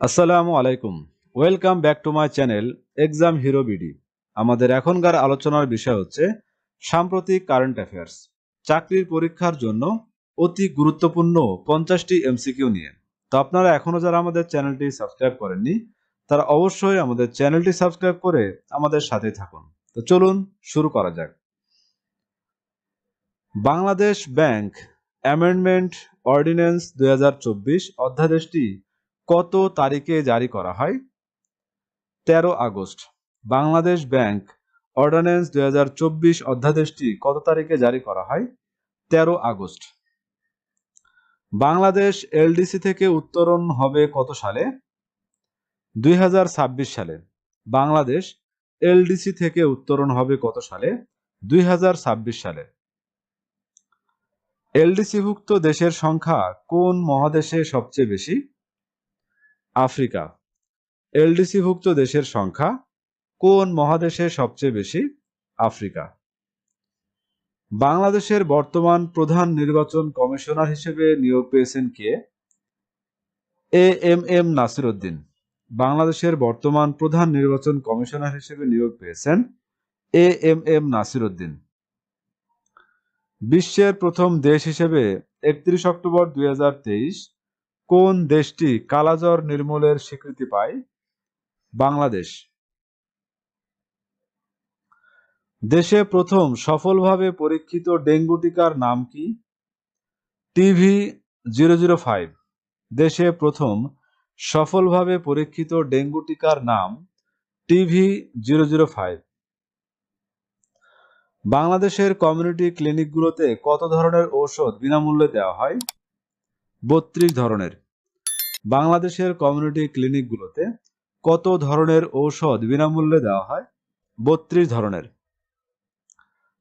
আসসালামু আলাইকুম। Welcome back to my channel exam hero BD আমাদের এখনকার আলোচনার বিষয় হচ্ছে, সাম্প্রতিক কারেন্ট অ্যাফেয়ার্স চাকরির পরীক্ষার জন্য অতি গুরুত্বপূর্ণ পঞ্চাশটি এমসিকিউ নিয়ে। তো আপনারা এখনও যারা আমাদের চ্যানেলটি সাবস্ক্রাইব করেননি, তারা অবশ্যই আমাদের চ্যানেলটি সাবস্ক্রাইব করে আমাদের সাথে থাকুন। তো চলুন শুরু করা যাক। বাংলাদেশ ব্যাংক অ্যামেন্ডমেন্ট অর্ডিন্যান্স দুই হাজার চব্বিশ অধ্যাদেশটি কত তারিখে জারি করা হয়? তেরো আগস্ট। বাংলাদেশ ব্যাংক অর্ডিন্যান্স দুই হাজার চব্বিশ অধ্যাদেশটি কত তারিখে জারি করা হয়? তেরো আগস্ট। বাংলাদেশ এলডিসি থেকে উত্তরণ হবে কত সালে? দুই হাজার ছাব্বিশ সালে। বাংলাদেশ এলডিসি থেকে উত্তরণ হবে কত সালে? দুই হাজার ছাব্বিশ সালে। এলডিসিভুক্ত দেশের সংখ্যা কোন মহাদেশে সবচেয়ে বেশি? আফ্রিকা। এলডিসিভুক্ত দেশের সংখ্যা কোন মহাদেশে সবচেয়ে বেশি? আফ্রিকা। বাংলাদেশের বর্তমান প্রধান নির্বাচন কমিশনার হিসেবে নিয়োগ পেয়েছেন কে? A M M Nasir Uddin বাংলাদেশের বর্তমান প্রধান নির্বাচন কমিশনার হিসেবে নিয়োগ পেয়েছেন A M M Nasir Uddin বিশ্বের প্রথম দেশ হিসেবে একত্রিশ অক্টোবর দুই হাজার তেইশ কোন দেশটি কালাজ্বর নির্মূলের স্বীকৃতি পায়? বাংলাদেশ। দেশে প্রথম সফলভাবে পরীক্ষিত ডেঙ্গু টিকার নাম কি? TV zero zero five. দেশে প্রথম সফলভাবে পরীক্ষিত ডেঙ্গু টিকার নাম টিভি জিরো জিরো ফাইভ। বাংলাদেশের কমিউনিটি ক্লিনিকগুলোতে কত ধরনের ঔষধ বিনামূল্যে দেওয়া হয়? বত্রিশ ধরনের। বাংলাদেশের কমিউনিটি ক্লিনিকগুলোতে কত ধরনের ঔষধ বিনামূল্যে দেওয়া হয়? বত্রিশ ধরনের।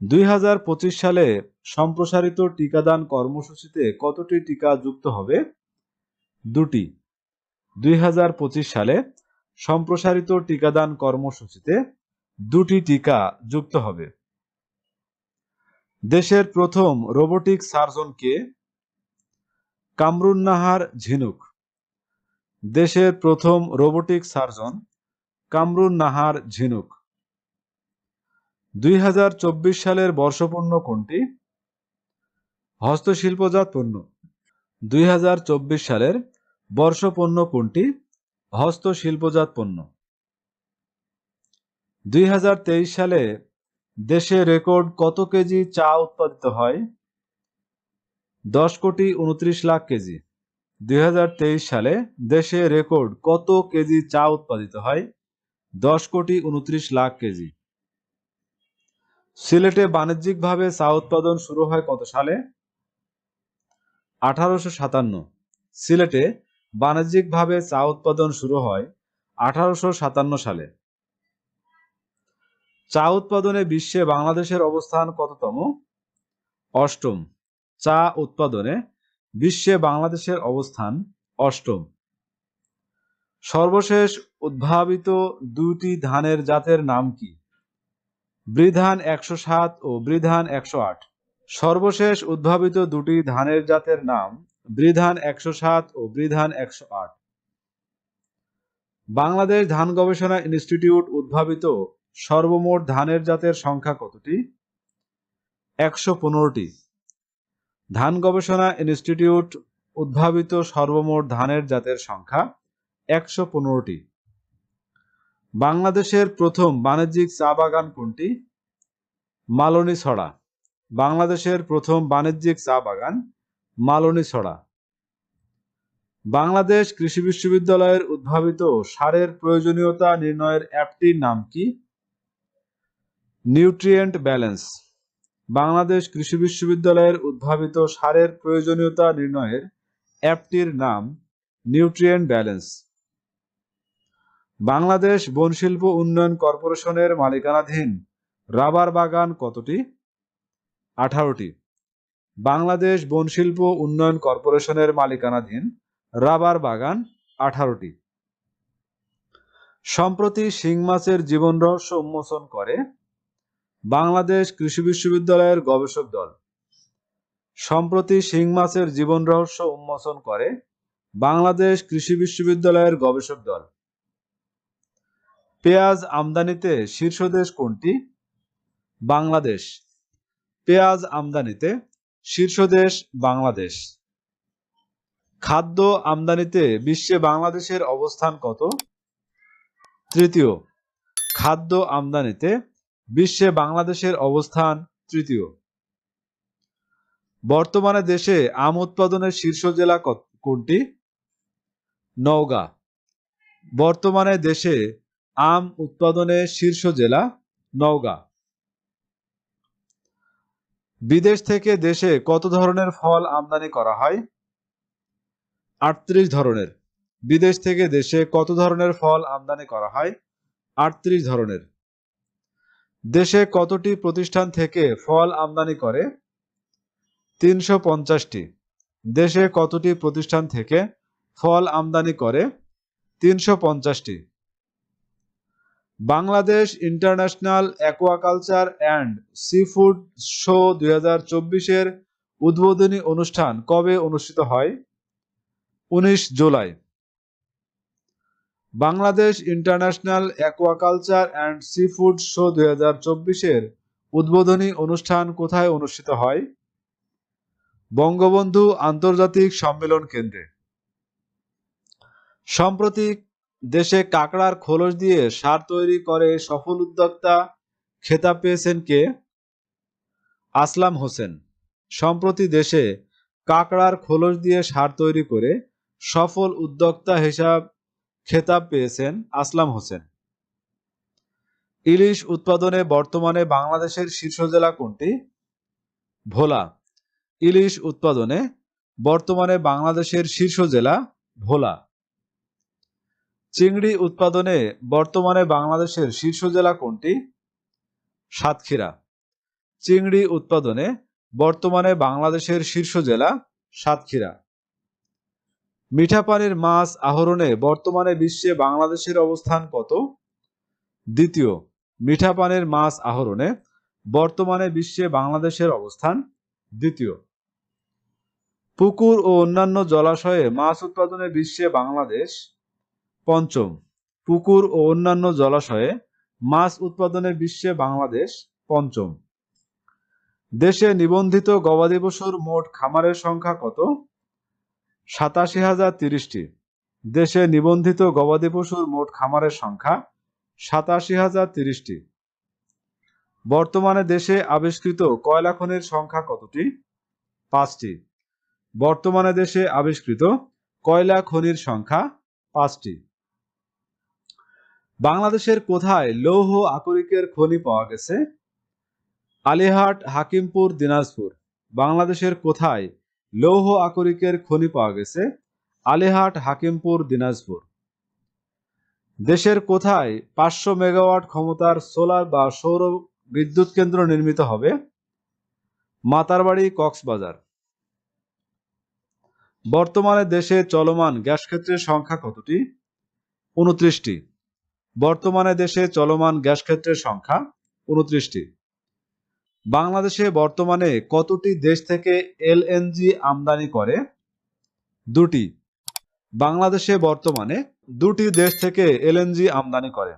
দুই হাজার পঁচিশ সালে সম্প্রসারিত টিকাদান কর্মসূচিতে কতটি টিকা যুক্ত হবে? দুটি। দুই হাজার পঁচিশ সালে সম্প্রসারিত টিকাদান কর্মসূচিতে দুটি টিকা যুক্ত হবে। দেশের প্রথম রোবোটিক সার্জন কে কামরুন নাহার ঝিনুক। দেশের প্রথম রোবোটিক সার্জন কামরুন নাহার ঝিনুক। দুই হাজার চব্বিশ সালের বর্ষপূর্ণ কোনটি? হস্তশিল্পজাত পণ্য। দুই হাজার চব্বিশ সালের বর্ষপণ্য কোনটি? হস্তশিল্পজাত পণ্য। দুই হাজার তেইশ সালে দেশে রেকর্ড কত কেজি চা উৎপাদিত হয়? দশ কোটি উনত্রিশ লাখ কেজি। দুই হাজার তেইশ সালে দেশে রেকর্ড কত কেজি চা উৎপাদিত হয়? দশ কোটি উনত্রিশ লাখ কেজি। সিলেটে বাণিজ্যিকভাবে চা উৎপাদন শুরু হয় কত সালে? আঠারোশো সাতান্ন। সিলেটে বাণিজ্যিকভাবে চা উৎপাদন শুরু হয় আঠারোশো সাতান্ন সালে। চা উৎপাদনে বিশ্বে বাংলাদেশের অবস্থান কততম? অষ্টম। চা উৎপাদনে বিশ্বে বাংলাদেশের অবস্থান অষ্টম। সর্বশেষ উদ্ভাবিত দুটি ধানের জাতের নাম কি? বৃধান একশো সাত ও বৃধান একশো আট। সর্বশেষ উদ্ভাবিত দুটি ধানের জাতের নাম বৃধান একশো সাত ও বৃধান একশো আট। বাংলাদেশ ধান গবেষণা ইনস্টিটিউট উদ্ভাবিত সর্বমোট ধানের জাতের সংখ্যা কতটি? একশো পনেরোটি। ধান গবেষণা ইনস্টিটিউট উদ্ভাবিত সর্বমোট ধানের জাতের সংখ্যা একশো পনেরোটি। বাংলাদেশের প্রথম বাণিজ্যিক চা বাগান কোনটি? মালনী ছড়া বাংলাদেশের প্রথম বাণিজ্যিক চা বাগান মালনী ছড়া বাংলাদেশ কৃষি বিশ্ববিদ্যালয়ের উদ্ভাবিত সারের প্রয়োজনীয়তা নির্ণয়ের অ্যাপটির নাম কি? Nutrient balance. বাংলাদেশ কৃষি বিশ্ববিদ্যালয়ের উদ্ভাবিত সারের প্রয়োজনীয়তা নির্ণয়ের অ্যাপটির নাম নিউট্রিয়েন্ট ব্যালেন্স। বাংলাদেশ বনশিল্প উন্নয়ন কর্পোরেশনের মালিকানাধীন রাবার বাগান কতটি? আঠারোটি। বাংলাদেশ বনশিল্প উন্নয়ন কর্পোরেশনের মালিকানাধীন রাবার বাগান আঠারোটি। সম্প্রতি শিং মাছের জীবন রহস্য উন্মোচন করে বাংলাদেশ কৃষি বিশ্ববিদ্যালয়ের গবেষক দল। সম্প্রতি শিং মাছের জীবন রহস্য উন্মোচন করে বাংলাদেশ কৃষি বিশ্ববিদ্যালয়ের গবেষক দল। পেঁয়াজ আমদানিতে শীর্ষ দেশ কোনটি? বাংলাদেশ। পেঁয়াজ আমদানিতে শীর্ষ দেশ বাংলাদেশ। খাদ্য আমদানিতে বিশ্বে বাংলাদেশের অবস্থান কত? তৃতীয়, খাদ্য আমদানিতে বিশ্বে বাংলাদেশের অবস্থান তৃতীয়। বর্তমানে দেশে আম উৎপাদনের শীর্ষ জেলা কোনটি? নওগাঁ। বর্তমানে দেশে আম উৎপাদনে শীর্ষ জেলা নওগাঁ। বিদেশ থেকে দেশে কত ধরনের ফল আমদানি করা হয়? আটত্রিশ ধরনের। বিদেশ থেকে দেশে কত ধরনের ফল আমদানি করা হয়? আটত্রিশ ধরনের। দেশে কতটি প্রতিষ্ঠান থেকে ফল আমদানি করে? তিনশো পঞ্চাশটি। দেশে কতটি প্রতিষ্ঠান থেকে ফল আমদানি করে? তিনশো পঞ্চাশটি। Bangladesh international aquaculture and seafood show দুই হাজার চব্বিশের উদ্বোধনী অনুষ্ঠান কবে অনুষ্ঠিত হয়? উনিশ July. Bangladesh international aquaculture and seafood show দুই হাজার চব্বিশের উদ্বোধনী অনুষ্ঠান কোথায় অনুষ্ঠিত হয়? বঙ্গবন্ধু আন্তর্জাতিক সম্মেলন কেন্দ্রে। সম্প্রতি দেশে কাকড়ার খোলস দিয়ে সার তৈরি করে সফল উদ্যোক্তা খেতাব পেয়েছেন কে? আসলাম হোসেন। সম্প্রতি দেশে কাকড়ার খোলস দিয়ে সার তৈরি করে সফল উদ্যোক্তা হিসাব খেতাব পেয়েছেন আসলাম হোসেন। ইলিশ উৎপাদনে বর্তমানে বাংলাদেশের শীর্ষ জেলা কোনটি? ভোলা। ইলিশ উৎপাদনে বর্তমানে বাংলাদেশের শীর্ষ জেলা ভোলা। চিংড়ি উৎপাদনে বর্তমানে বাংলাদেশের শীর্ষ জেলা কোনটি? সাতক্ষীরা। চিংড়ি উৎপাদনে বর্তমানে বাংলাদেশের শীর্ষ জেলা সাতক্ষীরা। মিঠা পানির মাছ আহরণে বর্তমানে বিশ্বে বাংলাদেশের অবস্থান কত? দ্বিতীয় মিঠা পানির মাছ আহরণে বর্তমানে বিশ্বে বাংলাদেশের অবস্থান? দ্বিতীয়, পুকুর ও অন্যান্য জলাশয়ে মাছ উৎপাদনে বিশ্বে বাংলাদেশ? পঞ্চম, পুকুর ও অন্যান্য জলাশয়ে মাছ উৎপাদনে বিশ্বে বাংলাদেশ? পঞ্চম, দেশে নিবন্ধিত গবাদি পশুর মোট খামারের সংখ্যা কত? সাতাশি হাজার তিরিশটি। দেশে নিবন্ধিত গবাদি পশুর মোট খামারের সংখ্যা সাতাশি হাজার তিরিশটি। বর্তমানে দেশে আবিষ্কৃত কয়লা খনির সংখ্যা কতটি? পাঁচটি। বর্তমানে দেশে আবিষ্কৃত কয়লা খনির সংখ্যা পাঁচটি। বাংলাদেশের কোথায় লৌহ আকরিকের খনি পাওয়া গেছে? আলিহাট, হাকিমপুর, দিনাজপুর। বাংলাদেশের কোথায় লৌহ আকরিকের খনি পাওয়া গেছে আলিহাট, হাকিমপুর, দিনাজপুর। দেশের কোথায় পাঁচশো মেগাওয়াট ক্ষমতার সোলার বা সৌর বিদ্যুৎ কেন্দ্র নির্মিত হবে? মাতারবাড়ি, কক্সবাজার। বর্তমানে দেশে চলমান গ্যাস ক্ষেত্রের সংখ্যা কতটি? উনত্রিশটি। বর্তমানে দেশে চলমান গ্যাস ক্ষেত্রের সংখ্যা উনত্রিশটি। বাংলাদেশে বর্তমানে কতটি দেশ থেকে এলএনজি আমদানি করে? দুটি। বাংলাদেশে বর্তমানে দুটি দেশ থেকে এলএনজি আমদানি করে।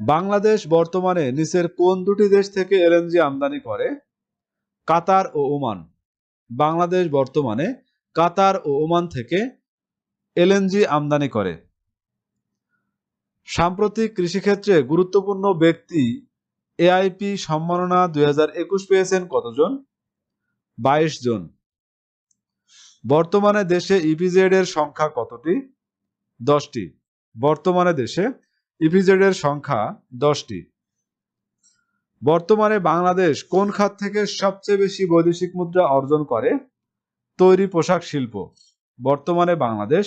বাংলাদেশ বর্তমানে নিচের কোন দুটি দেশ থেকে এলএনজি আমদানি করে? কাতার ও ওমান। বাংলাদেশ বর্তমানে কাতার ও ওমান থেকে এলএনজি আমদানি করে। সাম্প্রতিক কৃষিক্ষেত্রে গুরুত্বপূর্ণ ব্যক্তি এআইপি সম্মাননা দুই হাজার একুশ পেয়েছেন কতজন? বাইশ জন। বর্তমানে দেশে ইপিজেড এর সংখ্যা কতটি? দশটি। বর্তমানে দেশে ইপিজেড এর সংখ্যা দশটি। বর্তমানে বাংলাদেশ কোন খাত থেকে সবচেয়ে বেশি বৈদেশিক মুদ্রা অর্জন করে? তৈরি পোশাক শিল্প। বর্তমানে বাংলাদেশ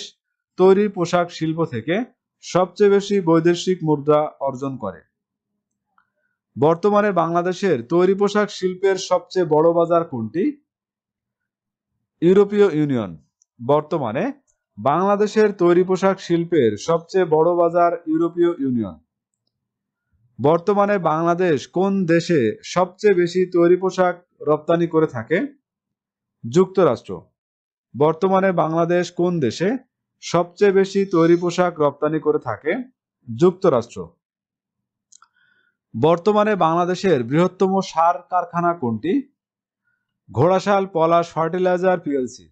তৈরি পোশাক শিল্প থেকে সবচেয়ে বেশি বৈদেশিক মুদ্রা অর্জন করে। বর্তমানে বাংলাদেশের তৈরি পোশাক শিল্পের সবচেয়ে বড় বাজার কোনটি? ইউরোপীয় ইউনিয়ন। বর্তমানে বাংলাদেশের তৈরি পোশাক শিল্পের সবচেয়ে বড় বাজার ইউরোপীয় ইউনিয়ন। বর্তমানে বাংলাদেশ কোন দেশে সবচেয়ে বেশি তৈরি পোশাক রপ্তানি করে থাকে? যুক্তরাষ্ট্র। বর্তমানে বাংলাদেশ কোন দেশে সবচেয়ে বেশি তৈরি পোশাক রপ্তানি করে থাকে? যুক্তরাষ্ট্র। বর্তমানে বাংলাদেশের বৃহত্তম সার কারখানা কোনটি? Ghorashal, Palash, fertiliser, PLC.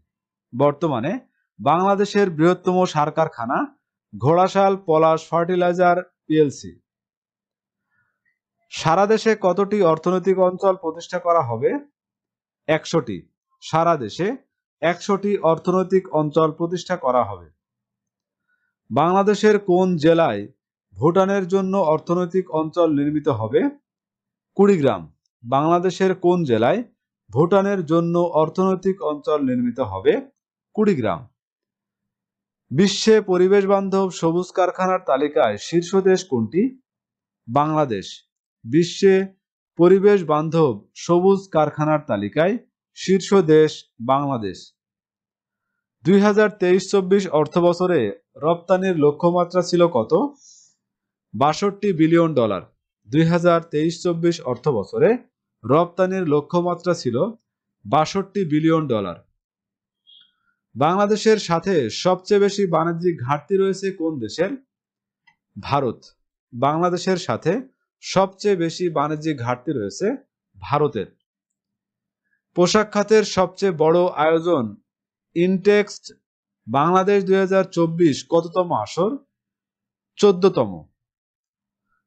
বর্তমানে বাংলাদেশের বৃহত্তম সার কারখানা ঘোড়াশাল, পলাশ, ফার্টিলাইজার, পিএলসি। সারা দেশে কতটি অর্থনৈতিক অঞ্চল প্রতিষ্ঠা করা হবে? একশোটি। সারা দেশে একশোটি অর্থনৈতিক অঞ্চল প্রতিষ্ঠা করা হবে। বাংলাদেশের কোন জেলায় ভুটানের জন্য অর্থনৈতিক অঞ্চল নির্মিত হবে। কুড়িগ্রাম, বাংলাদেশের কোন জেলায় ভুটানের জন্য অর্থনৈতিক অঞ্চল নির্মিত হবে? কুড়িগ্রাম। বিশ্বে পরিবেশ বান্ধব সবুজ কারখানার তালিকায় শীর্ষ দেশ কোনটি? বাংলাদেশ। বিশ্বে পরিবেশ বান্ধব সবুজ কারখানার তালিকায় শীর্ষ দেশ বাংলাদেশ। দুই হাজার তেইশ চব্বিশ অর্থ বছরে রপ্তানির লক্ষ্যমাত্রা ছিল কত? বাষট্টি বিলিয়ন ডলার। দুই হাজার তেইশ চব্বিশ অর্থ বছরে রপ্তানির লক্ষ্যমাত্রা ছিল বাষট্টি বিলিয়ন ডলার। বাংলাদেশের সাথে সবচেয়ে বেশি বাণিজ্যিক ঘাটতি রয়েছে কোন দেশের? ভারত। বাংলাদেশের সাথে সবচেয়ে বেশি বাণিজ্যিক ঘাটতি রয়েছে ভারতের। পোশাক খাতের সবচেয়ে বড় আয়োজন ইনটেক্সট বাংলাদেশ দুই হাজার চব্বিশ কততম আসর? চোদ্দতম।